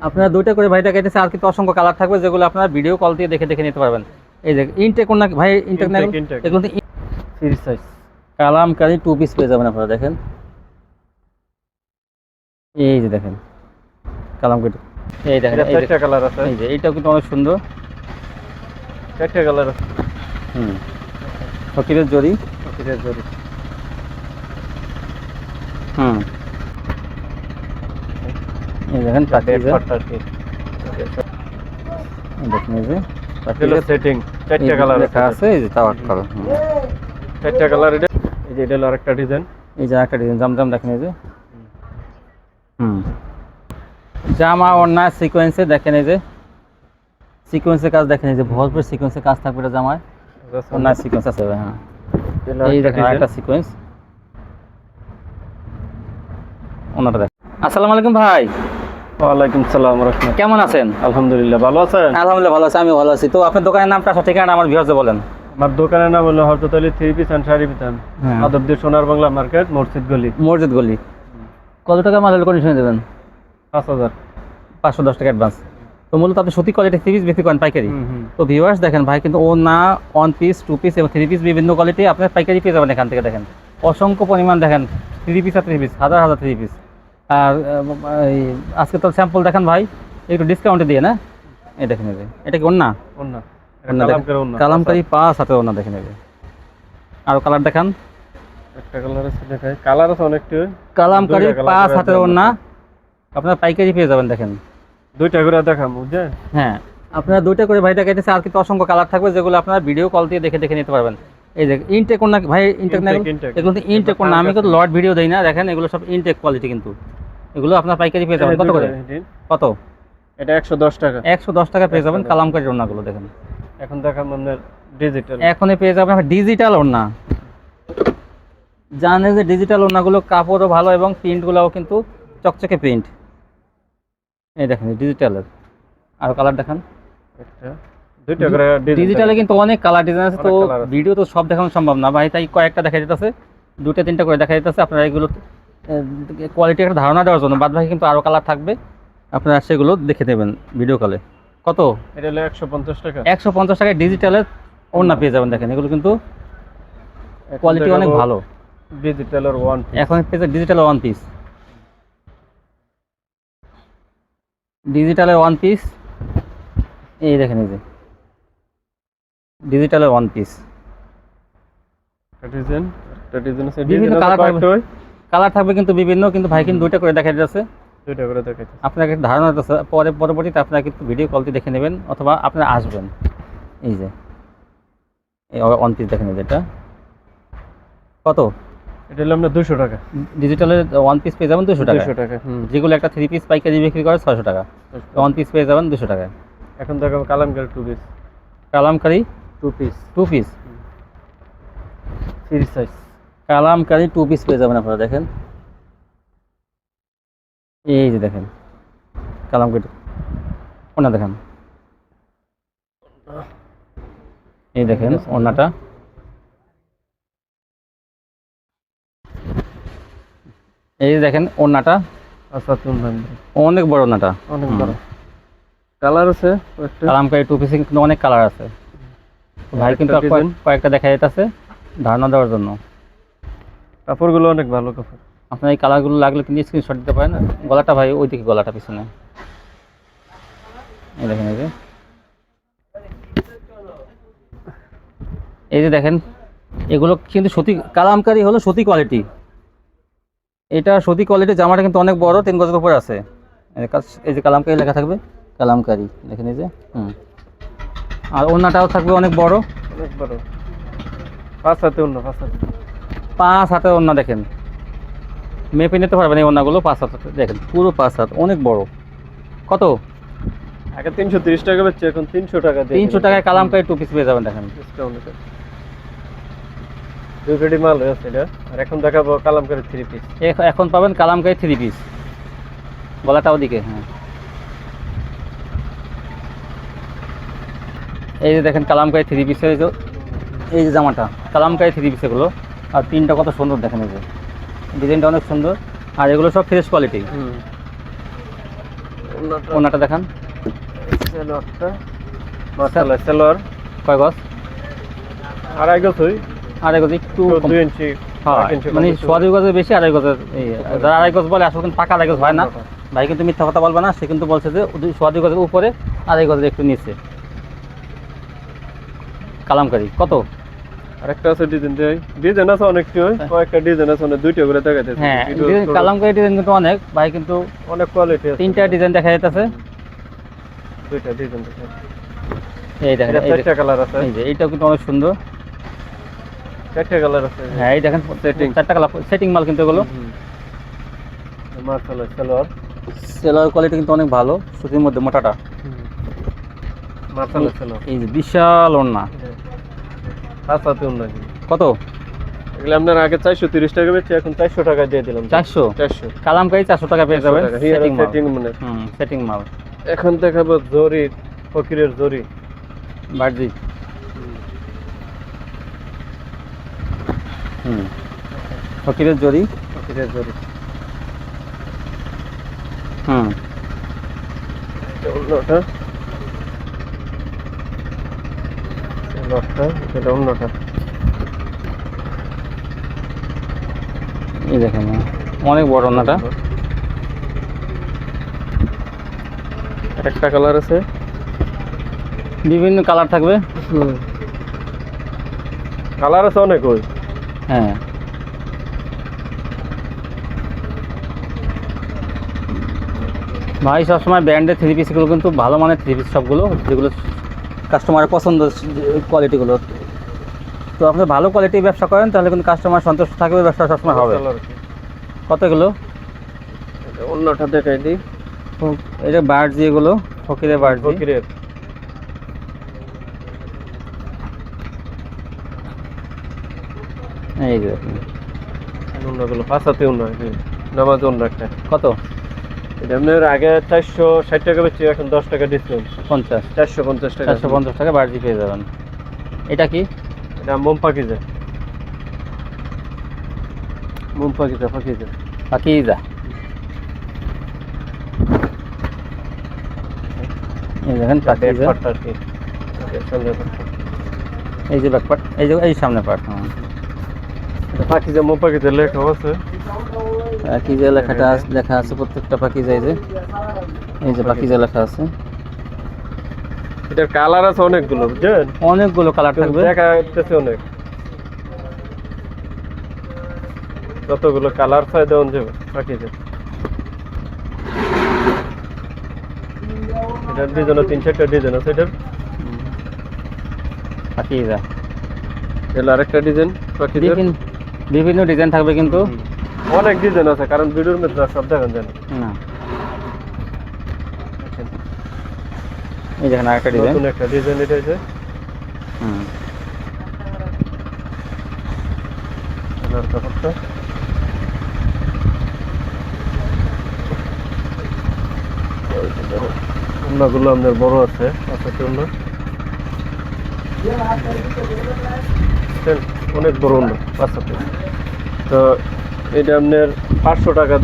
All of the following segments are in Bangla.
আপনারা দুইটা করে ভাই দেখাইতেছে আর কিন্তু অসংখ্য কালার থাকবে যেগুলো আপনারা ভিডিও কল দিয়ে দেখে দেখে নিতে পারবেন। এই যে ইনটেক কোন না ভাই ইনটেক না। এগুলো free size Kalamkari two piece পেয়ে যাবেন আপনারা দেখেন। এই যে দেখেন কালামকারি। এই দেখেন চারটা কালার আছে। এই যে এইটাও কিন্তু অনেক সুন্দর। চারটা কালার আছে। হুম। ফকিরের জরি ফকিরের জরি হুম। এই দেখেন এই যে এটা সেটিং চারটা কালার লেখা আছে। এই যে তাওয়াক কালার চারটা কালার এটা এই যে এটা হলো আরেকটা ডিজাইন এই যে একটা ডিজাইন জামজাম দেখেন এই যে। হুম। জামা ওড়না সিকোয়েন্সে দেখেন এই যে। সিকোয়েন্সের কাজ দেখেন এই যে ভরপুর সিকোয়েন্সের কাজ থাকবে এটা জামায়। ওড়না সিকোয়েন্স আছে হ্যাঁ। এই দেখেন আরেকটা সিকোয়েন্স ওনাটা দেখ আসসালামু আলাইকুম ভাই। ওয়ালাইকুম সালাম রাহমাতুল্লাহ। কেমন আছেন? আলহামদুলিল্লাহ ভালো আছেন? আলহামদুলিল্লাহ ভালো আছি আমি ভালো আছি। তো আপনার দোকানের নামটা আসলে ঠিকানা আমার ভিউয়ার্সে বলেন। আমার দোকানের নাম হলো হরজত Ali three piece and sari Bitan হ্যাঁ। সোনার বাংলা মার্কেট মসজিদ গলি। মসজিদ গলি। কত টাকা মালের কন্ডিশনে দেবেন? পাঁচ হাজার। পাঁচশো দশ টাকা অ্যাডভান্স তো মূলত আপনি সত্যি কোয়ালিটি থ্রি পিস বিক্রি করেন পাইকারি। তো ভিউয়ার্স দেখেন ভাই কিন্তু ও না ওয়ান পিস টু পিস এবং থ্রি পিস বিভিন্ন কোয়ালিটি আপনার পাইকারি পেয়ে যাবেন এখান থেকে দেখেন। অসংখ্য পরিমাণ দেখেন থ্রি পিস আর থ্রি পিস হাজার হাজার থ্রি পিস আর আজকে তো স্যাম্পল দেখেন ভাই। একটু ডিসকাউন্টে দিয়ে না? এই দেখেন এই যে এটা কি ওন্না ওন্না ওন্না। কালামকারি পাঁচ হাতে অন্য দেখেন এই আর কালার দেখান। একটা কালার আছে দেখাই। কালার আছে অনেকটা কালামকারি পাঁচ হাতের দেন। অন্য আপনার পাইকারি পেয়ে যাবেন দেখেন। দুইটা করে দেখাম বুঝছেন? হ্যাঁ। আপনারা দুইটা করে ভাই দেখাইতেছে আর কিন্তু অসংখ্য কালার থাকবে যেগুলো আপনারা ভিডিও কল দিয়ে দেখে দেখে নিতে পারবেন। এই যে ইনটেক কোন না ভাই ইনটেক না। এগুলো তো ইনটেক কোন না আমি কিন্তু লট ভিডিও দেই না দেখেন এগুলো সব ইনটেক কোয়ালিটি কিন্তু। এগুলো আপনার পাইকারি পেয়ে যাবেন। কত করে? কত? এটা একশো দশ টাকা। একশো দশ টাকা পেয়ে যাবেন কালামকারি ওড়নাগুলো দেখেন। এখন দেখাম আপনার ডিজিটাল এখনই পেয়ে যাবেন ডিজিটাল ওড়না। জানেন যে ডিজিটাল ওড়নাগুলো কাপড়ও ভালো এবং প্রিন্টগুলোও কিন্তু চকচকে প্রিন্ট এই দেখেন ডিজিটালের আর কালার দেখান। একটা। দুইটা করে ডিজিটালে কিন্তু অনেক কালার ডিজাইন আছে তো। ভিডিও তো সব দেখানো সম্ভব না। ভাই তাই কয়েকটা দেখা যেতেছে দুটো তিনটা করে দেখা যেতেছে। আপনারা এগুলো কোয়ালিটি একটা ধারণা দেওয়ার জন্য। বাদ বাকি কিন্তু আরও কালার থাকবে। আপনারা সেগুলো দেখে নেবেন ভিডিও কলে কত? এটা হলো একশো পঞ্চাশ টাকা। একশো পঞ্চাশ টাকায় ডিজিটালের ওড়না পেয়ে যাবেন দেখেন। এগুলো কিন্তু কোয়ালিটি অনেক ভালো। ডিজিটালের ওয়ান এখন পেয়েছে ডিজিটাল ওয়ান পিস ডিজিটালের ওয়ান পিস এই দেখেন এই যে। ডিজিটালের ওয়ান পিস ডিজাইন ডিজাইন আছে বিভিন্ন ডিজাইন থাকবে। কালার থাকবে কিন্তু বিভিন্ন কিন্তু ভাই কিন্তু দুইটা করে দেখা যাচ্ছে দুইটা করে দেখাইতে আপনাকে ধারণা দিতেছে পরে পরবর্তীতে আপনারা কিন্তু ভিডিও কলটি দেখে নেবেন অথবা আপনারা আসবেন। এই যে এই ওয়ান পিস দেখেন এই এটা। কত? এটা হলো আপনার দুশো টাকা। ডিজিটালের ওয়ান পিস পেয়ে যাবেন দুশো টাকা দুশো টাকা যেগুলো একটা থ্রি পিস পাইকারি বিক্রি করে ছয়শো টাকা। ওয়ান পিস পেয়ে যাবেন দুশো টাকা এখন দেখাবো Kalamkar two piece Kalamkari two piece two piece free size Kalamkari two piece পেয়ে যাবেন আপনারা দেখেন। এই যে দেখেন কালামকারি ওনা দেখেন। এই দেখেন ওনাটা। এই যে দেখেন ওনাটা। অনেক বড় ওনাটা। অনেক বড়। কালার আছে কালামকারি টু পিসে কিন্তু অনেক কালার আছে। ভাই কিন্তু। কয়েকটা দেখা যেতেছে ধারণা দেওয়ার জন্য। কাপড়গুলো অনেক ভালো কাপড়। আপনার এই কালারগুলো লাগলে কিন্তু স্ক্রিনশট দিতে পারেন। গলাটা ভাই ওই দিকে গলাটা পিছনে। এই দেখেন এই যে। এই যে দেখেন এগুলো কিন্তু সতী কালামকারি হলো সতী কোয়ালিটি এটা সতী কোয়ালিটি জামাটা কিন্তু অনেক বড় তিন গজের উপরে আছে। এই যে কালামকারি লেখা থাকবে। কালামকারি দেখেন এই যে। হুম। আর ওড়নাটাও থাকবে অনেক বড়। অনেক বড়। পাঁচ হাতে অন্য পাঁচ হাতে। পাঁচ হাতে ওড়না দেখেন। মেপে নিতে পারবেন এই ওড়নাগুলো পাঁচ হাত দেখেন পুরো পাঁচ হাত অনেক বড়। কত? আগে তিনশো তিরিশ টাকা বেচছে এখন তিনশো টাকা দিয়ে তিনশো টাকায় কালামকারি টু পিস পেয়ে যাবেন দেখেন। ডিসকাউন্ট দুই পেটি মাল হয়েছে আর এখন দেখাবো কালামকারি থ্রি পিস এখন পাবেন কালামকারি থ্রি পিস গলাটা ওদিকে হ্যাঁ। এই যে দেখেন কালামকারি থ্রি পিসের এই যে জামাটা কালামকারি থ্রি পিস এগুলো। আর তিনটা কত সুন্দর দেখেন এই যে। ডিজাইনটা অনেক সুন্দর। আর এগুলো সব ফ্রেশ কোয়ালিটি ওনাটা দেখান। সেলোয়ার। কয় গজ? আড়াই গজ হই আড়াই গজ একটু দুই ইঞ্চি হ্যাঁ ইঞ্চি মানে সোয়া দুই গজের বেশি আড়াই গজের যারা আড়াই গজ বলে আসলে কিন্তু পাকা আড়াই গজ হয় না। ভাই কিন্তু মিথ্যা কথা বলবে না সে কিন্তু বলছে যে সোয়া দুই গজের উপরে আড়াই গজের একটু নিচে। কালামকারি কত? আরেকটা আছে ডিজাইন দেই ডিজাইন আছে অনেকটি হয় হ্যাঁ। কয়েকটা ডিজাইন আছে অনেক দুইটা করে দেখাইতেছে হ্যাঁ কালামকারি ডিজাইন কিন্তু অনেক ভাই কিন্তু অনেক কোয়ালিটি আছে। তিনটা ডিজাইন দেখা যাইতেছে। দুইটা ডিজাইন দেখেন এই দেখেন চারটা কালার আছে। এই যে এইটাও কিন্তু অনেক সুন্দর। চারটা কালার আছে। হ্যাঁ এই দেখেন Setting. চারটা কালার সেটিং মাল কিন্তু এগুলো। মাশাআল্লাহ সেলোয়ার। সেলার কোয়ালিটি কিন্তু অনেক ভালো সুতির মধ্যে মোটাটা। সেলোয়ার এই যে বিশাল ওড়না। সাথে উন্নয়ন কত? এগুলো আপনার আগে চারশো তিরিশ টাকা বেচে এখন চারশো টাকা দিয়ে দিলাম। চারশো? চারশো। কালামকারি চারশো টাকা পেয়ে যাবেন। সেটিং মাল। সেটিং মানে। মাল। এখন দেখাবো জরি ফকিরের জরি। বার্জি হুম। ফকিরের জরি? ফকিরের জরি। হুম। এটা অন্যটা লটটা এটা অন্যটা। এই দেখেন অনেক বড় ওড়নাটা একটা কালার আছে। বিভিন্ন কালার থাকবে। কালার আছে অনেক ওই। হ্যাঁ। ভাই সবসময় ব্র্যান্ডের থ্রি পিসগুলো কিন্তু ভালো মানের থ্রি পিস সবগুলো যেগুলো কাস্টমারের পছন্দ কোয়ালিটিগুলো তো আপনি ভালো কোয়ালিটির ব্যবসা করেন তাহলে কিন্তু কাস্টমার সন্তুষ্ট থাকবে ব্যবসা সবসময় হবে। কালার কি? কত এগুলো অন্যটা দেখাই দিই। এটা বার্জি এগুলো ফকিরের বার্জি ফকিরের। এই যে। অন্যগুলো পাঁচাতে অন্য নামাজ অন্য একটা কত? এটা আপনার আগে চারশো ষাট টাকা বেচছি এখন দশ টাকা ডিসকাউন্ট পঞ্চাশ। চারশো পঞ্চাশ টাকা। চারশো পঞ্চাশ টাকা বার্জি পেয়ে যাবেন। এটা কি? এটা মোম পাকিজা। মোম পাকিজা পাকিজা। যা এই দেখেন পাকিজা। এই যে ব্যাকপার্ট এই যে এই সামনে পার্ট এটা পাকিজা মোম পাকিজা লেখা আছে। পাকিজা লেখাটা আস- লেখা আছে প্রত্যেকটা পাকিজা এই যে। এই যে পাকিজা লেখা আছে। এটার কালার আছে অনেকগুলো বুঝছেন? অনেকগুলো কালার থাকবে। দেখা যাচ্ছে অনেক। কতগুলো কালার চাই দেওয়া যাবে পাকিজা। এটার ডিজাইন তিন চারটা ডিজাইন আছে এটার। পাকিজা। এগুলো আরেকটা ডিজাইন বিভিন্ন বিভিন্ন ডিজাইন থাকবে কিন্তু। অনেক ডিজাইন আছে কারণ ভিডিওর মধ্যে সব দেখান যায় না। না এই দেখেন আরেকটা ডিজাইন। নতুন একটা ডিজাইন এটা আছে হুম। কালার কাপড়টা অন্যগুলো আপনার বড় আছে পাঁচটা অন্য। অনেক বড় অন্য পাঁচশোতে তো এটা আপনার পাঁচশো টাকা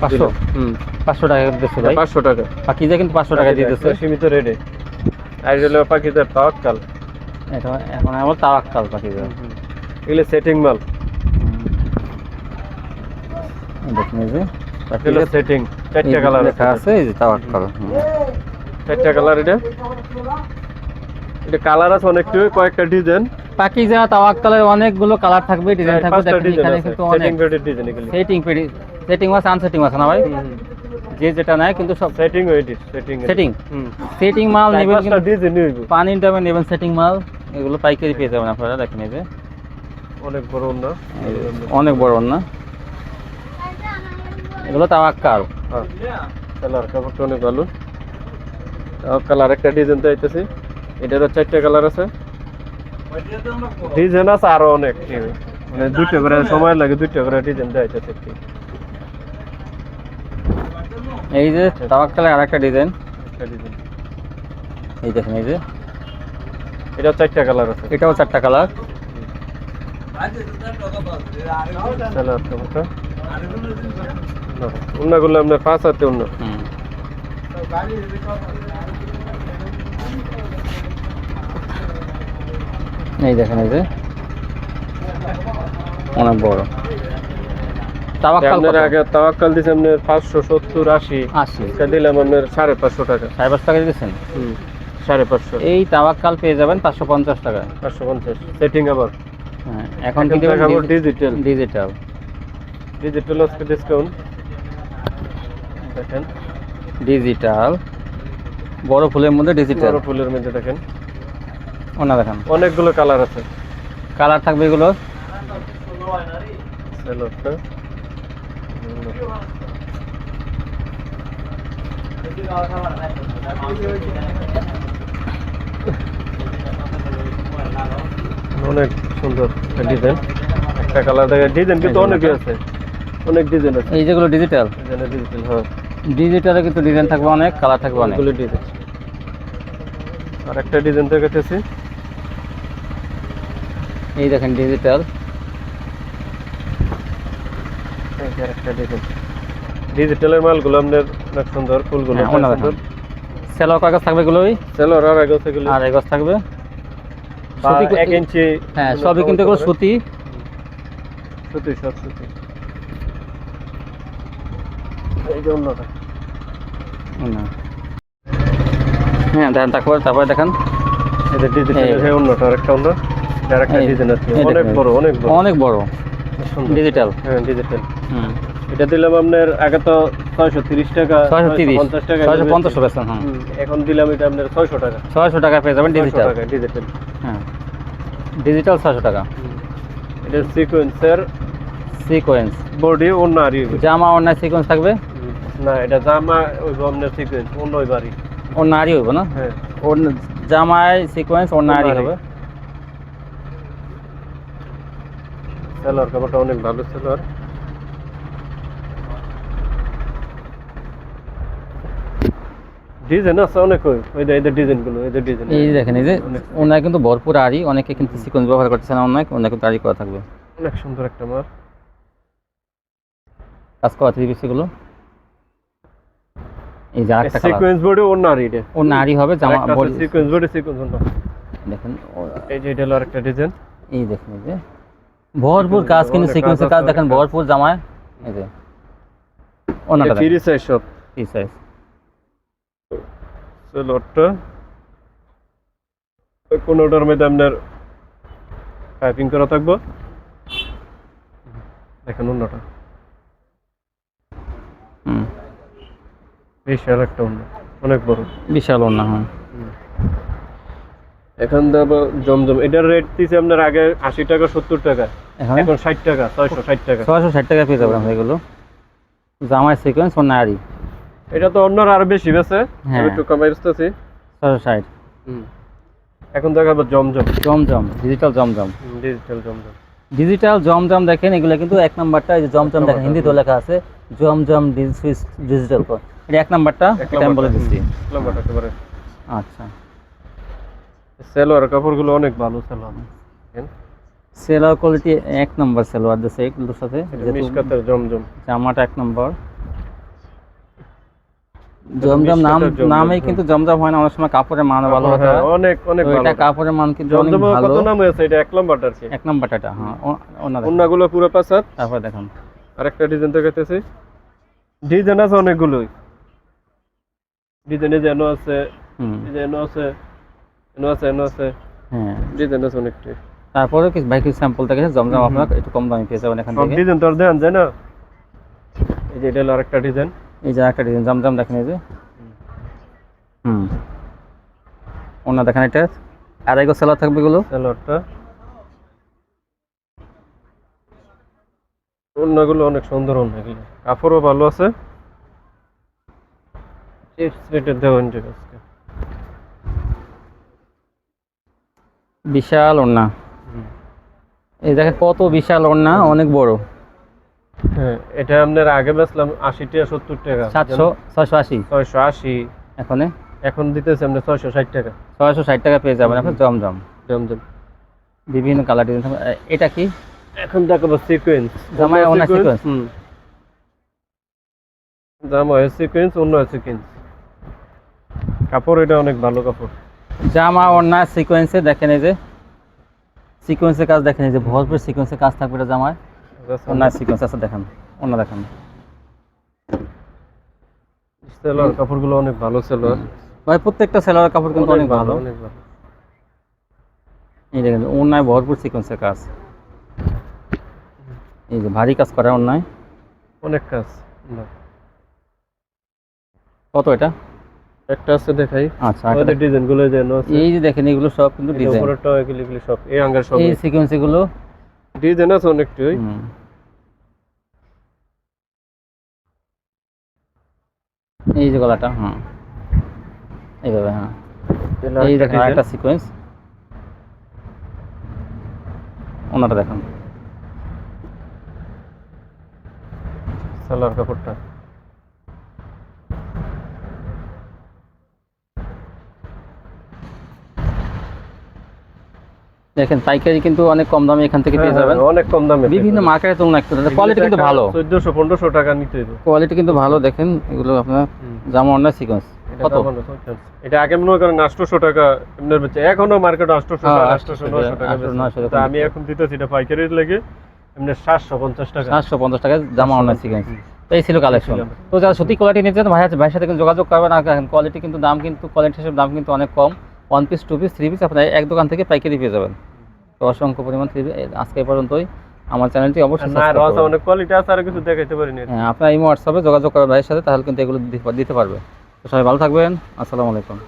পাঁচশো? হুম। পাঁচশো টাকা দিচ্ছে ভাই? পাঁচশো টাকা। পাকিজা কিন্তু পাঁচশো টাকা দিচ্ছে সীমিত রেটে আর এটা হলো পাখিদের তাওয়াক্কাল। এটা এখন আমার তাওয়াক্কাল পাকিজা এগুলো সেটিং মাল। দেখুন যে এগুলো সেটিং চারটা কালার লেখা আছে। এই যে তাওয়াক্কাল। চারটা কালার এটা। এটা কালার আছে অনেকটা কয়েকটা ডিজাইন পাকিজা তাওয়াক্কালের অনেকগুলো কালার থাকবে ডিজাইন থাকবে দেখেন এখানে কিন্তু সেটিং অনেক। ডিজাইন এগুলো। সেটিং সেটিং আছে আনসেটিং আছে না ভাই? যে যেটা নেয় কিন্তু সব সেটিং ওইটি সেটিং সেটিং সেটিং মাল নেবেন কিন্তু পানির দামে নেবেন সেটিং মাল। এগুলো পাইকারি পেয়ে যাবেন আপনারা দেখেন এই যে। অনেক বড় না অনেক বড় না এগুলো তাওয়াক্কাল হ্যাঁ। কালার কাপড়টা অনেক ভালো। কালার একটা ডিজাইন তো আইতেছে। এটারও চারটা কালার আছে। ডিজাইন আছে আরও অনেক মানে দুইটা করে সময় লাগে দুইটা করে ডিজাইন দেয় আইতেছে কি এই যে তাওয়াক্কালের আরেকটা ডিজাইন একটা ডিজাইন এই দেখেন এই যে এটা চারটা কালার আছে এটাও চারটা কালার কালার কাপড়টা অন্যগুলো আপনার পাঁচ হাতে অন্য এই দেখেন এই যে। অনেক বড়। আপনার আগে তাওয়াক্কাল দিছে আপনার পাঁচশো সত্তর আশি। আশি। দিলাম আপনার সাড়ে পাঁচশো টাকা। সাড়ে পাঁচশো টাকা দিয়েছেন? সাড়ে পাঁচশো। এই তাওয়াক্কাল পেয়ে যাবেন পাঁচশো পঞ্চাশ টাকা। পাঁচশো পঞ্চাশ। সেটিং আবার। হ্যাঁ এখন ডিজিটাল ডিজিটাল ডিজিটাল আজকে ডিসকাউন্ট দেখেন। ডিজিটাল বড় ফুলের মধ্যে ডিজিটাল বড় ফুলের মধ্যে দেখেন। ওনা দেখেন। অনেকগুলো কালার আছে। কালার থাকবে এগুলো? অনেক সুন্দর ডিজাইন। একটা কালার দেখে ডিজাইন কিন্তু অনেকই আছে। অনেক ডিজাইন আছে। এই যেগুলো ডিজিটাল ডিজিটাল হ্যাঁ। ডিজিটালে কিন্তু ডিজাইন থাকবে অনেক কালার থাকবে অনেকগুলো ডিজাইন। আর একটা ডিজাইন দেখাতেছি। এই দেখেন ডিজিটাল ডিজিটালের মালগুলো আপনার অনেক সুন্দর ফুলগুলো হ্যাঁ, সেলোয়ার কাগজ থাকবে সেলর আর আগে সেগুলো আর এগজ থাকবে। সুতি এক ইঞ্চি হ্যাঁ সবই কিন্তু এগুলো সুতি। সুতি সব সুতি। এই যে অন্যটা। না। হ্যাঁ দেখেন তারপরে তারপরে দেখেন। যে ডিজিটাল অন্যটা আরেকটা অন্য। আর একটা ডিজাইন আছে অনেক বড় অনেক বড়। অনেক বড়। ডিজিটাল হ্যাঁ ডিজিটাল হুম। এটা দিলাম আপনার আগে তো ছয়শো তিরিশ টাকা ছয়শো তিরিশ পঞ্চাশ টাকা ছয়শো পঞ্চাশ। বেছেন হ্যাঁ। এখন দিলাম এটা আপনার ছয়শো টাকা। ছয়শো টাকা পেয়ে যাবেন ডিজিটাল ডিজিটাল হ্যাঁ। ডিজিটাল ছয়শো টাকা। এটা সিকোয়েন্সের সিকোয়েন্স বডি অন্য আরি জামা অন্য সিকোয়েন্স থাকবে? না এটা জামা ওই আপনার সিকোয়েন্স অন্য বাড়ি। অন্য আরই হবে না? হ্যাঁ। অন্য জামায় সিকোয়েন্স অন্য আরই। হবে সেলার কাপড়টা অনেক ভালো সেলার ডিজাইন আছে অনেক ওই যে এদের ডিজাইনগুলো এদের ডিজাইন। এই যে দেখেন এই যে ওনার কিন্তু ভরপুর আরই অনেকে কিন্তু সিকোয়েন্স ব্যবহার করতেছে না অনেক ওনার কিন্তু আরই করা থাকবে। অনেক সুন্দর একটা মাল। কাজ করা থ্রি পিসগুলো এই যে আরেকটা সিকোয়েন্স এটা অন্য আরই হবে জামা বডি সিকোয়েন্স সিকোয়েন্স দেখেন এই যে এটা হলো আরেকটা ডিজাইন। এই দেখেন এই যে। ভরপুর কাজ কিন্তু অনেক সিকোয়েন্সের কাজ দেখেন। ভরপুর জামায়। এই যে ওনাটা ফ্রি সাইজ সব। এই সাইজ সেলরটা কোনোটার মধ্যে আপনার পাইপিং করা থাকব? দেখেন অন্যটা। হুম। বিশাল একটা অন্য অনেক বড়। বিশাল ওনা হ্যাঁ। এখন জমজম। এটার রেট দিছে আপনার আগে আশি টাকা সত্তর টাকা। এখানে? ষাট টাকা ছয়শো ষাট টাকা। ছয়শো ষাট টাকা পেয়ে যাবেন এগুলো। জামায় সিকোয়েন্স অন্য আরই এটা তো অন্যরা আরও বেশি বেছে হ্যাঁ। আমি একটু কমাই আসতেছি ছয়শো ষাট। এখন দেখাবো Zamzam. Zamzam digital Zamzam. Digital Zamzam. Digital Zamzam দেখেন এগুলো কিন্তু এক নাম্বারটা এই যে জমজম দেখেন হিন্দিতেও লেখা আছে জমজম ডিজিটাল এটা এক নাম্বারটা এটা আমি বলে দিচ্ছি। আচ্ছা। সেলোয়ার কাপড়গুলো অনেক ভালো সেলোয়ার সেলোয়ার কোয়ালিটি এক নম্বর সেলোয়ার দিচ্ছে এগুলোর সাথে জমজম। জামাটা এক নম্বর জমজম নাম মিশকাতের নামেই কিন্তু জমজম হয় না অনেক সময় কাপড়ের মান ভালো হতে হ্যাঁ, হয়। অনেক অনেক ভালো এটা কাপড়ের মান কিন্তু অনেক ভালো। কত নাম হয়েছে এটা এক নম্বরটা কি এক নম্বরটা এটা হ্যাঁ অন্য অন্যগুলো পুরো পাঁচ হাত তারপর দেখুন। আরেকটা ডিজাইন দেখাইতেছি। ডিজাইন আছে অনেকগুলোই। ডিজাইনে যেন আছে ডিজাইন আছে আছে এনো আছে হ্যাঁ। ডিজাইন আছে অনেকটাই তারপরে ভাই কিছু স্যাম্পল থেকে? জমজম আপনার একটু কম দামে পেয়ে যাবেন এখান থেকে। ডিজাইন তো আর দেন যায় না এই যে এটা হলো আরেকটা ডিজাইন এই যে ডিজাইন জমজম দেখেন এই যে। হুম। অন্য দেখেন এটা। আড়াই গো সেলার থাকবে এগুলো। সালোয়ারটা অন্যগুলো অনেক সুন্দর অন্য কাপড়ও ভালো আছে। চিপস ঠিক বিশাল ওড়না। এই দেখেন কত বিশাল ওড়না অনেক বড়। হ্যাঁ এটা আপনার আগে বেচলাম আশি টাকা সত্তর টাকা। সাতশো ছয়শো আশি। ছয়শো আশি। এখন এখন দিতেছে আপনার ছয়শো ষাট টাকা। ছয়শো ষাট টাকা পেয়ে যাবেন আপনার জমজম। জমজম। বিভিন্ন কালার ডিজাইন। এটা কি? এখন দেখাবো সিকোয়েন্স জামায় অন্য sequence? হুম। জামায় সিকোয়েন্স অন্য সিকোয়েন্স কাপড় এটা অনেক ভালো কাপড়। জামা অন্যায় সিকোয়েন্সে দেখেন এই যে সিকোয়েন্সের কাজ দেখেন এই যে ভরপুর সিকোয়েন্সের কাজ থাকবে এটা জামায়। অন্যায় সিকোয়েন্স আছে দেখেন অন্য দেখেন। সেলোয়ার কাপড়গুলো অনেক ভালো সেলোয়ার ভাই প্রত্যেকটা সেলারের কাপড় কিন্তু অনেক ভালো। অনেক ভালো। এই দেখেন অন্যায় ভরপুর সিকোয়েন্সের কাজ। এই যে ভারী কাজ করে অন্যায়। অনেক কাজ। কত এটা? একটা আছে দেখাই। আচ্ছা আমাদের ডিজাইনগুলো যেন আছে। এই যে দেখেন এগুলো সব কিন্তু ডিজাইন। উপরেরটা এগুলি এগুলি সব এই আঙ্গার সব এই সিকোয়েন্স এগুলো ডিজাইন আছে অনেকটাই। হুম। এই যে গলাটা হ্যাঁ এইভাবে হ্যাঁ। এই দেখেন। একটা সিকোয়েন্স ওনাটা দেখেন। সালোয়ার কাপড়টা। দেখেন পাইকারি কিন্তু অনেক কম দামে এখান থেকে পেয়ে হ্যাঁ, যাবেন। হ্যাঁ, অনেক কম দামে বিভিন্ন মার্কেটের তুলনায় একটু কোয়ালিটি কিন্তু ভালো। চোদ্দশো পনেরোশো টাকা নিতে কোয়ালিটি কিন্তু ভালো দেখেন এগুলো আপনার জামা অন্য সিকোয়েন্স কত। এটা আগে মনে করেন আটশোশো টাকা এমনি বেচে এখনও মার্কেট আটশোশো হ্যাঁ, 800 টাকা 800, 900 তা আমি এখন দিতেছি এটা পাইকারি লেগে এমনি সাতশো পঞ্চাশ টাকা। সাতশো পঞ্চাশ টাকায় জামা অন্য সিকোয়েন্স। এই ছিল কালেকশন তো যারা সত্যি কোয়ালিটি নিতে চান ভাই ভাইয়ের সাথে যোগাযোগ করবেন কোয়ালিটি কিন্তু দাম কিন্তু কোয়ালিটি হিসেবে দাম কিন্তু অনেক কম। One piece two piece three piece আপনার এক দোকান থেকে পাইকারি পেয়ে যাবেন। তো অসংখ্য পরিমাণ থ্রি আজকে পর্যন্তই। আমার চ্যানেলটি অবশ্যই না রস অনেক কোয়ালিটি আছে আর কিছু দেখাইতে পারিনি। হ্যাঁ আপনার এই হোয়াটসঅ্যাপে যোগাযোগ করার ভাইয়ের সাথে তাহলে কিন্তু এগুলো দিতে পারবে। তো সবাই ভালো থাকবেন। আসসালামু আলাইকুম।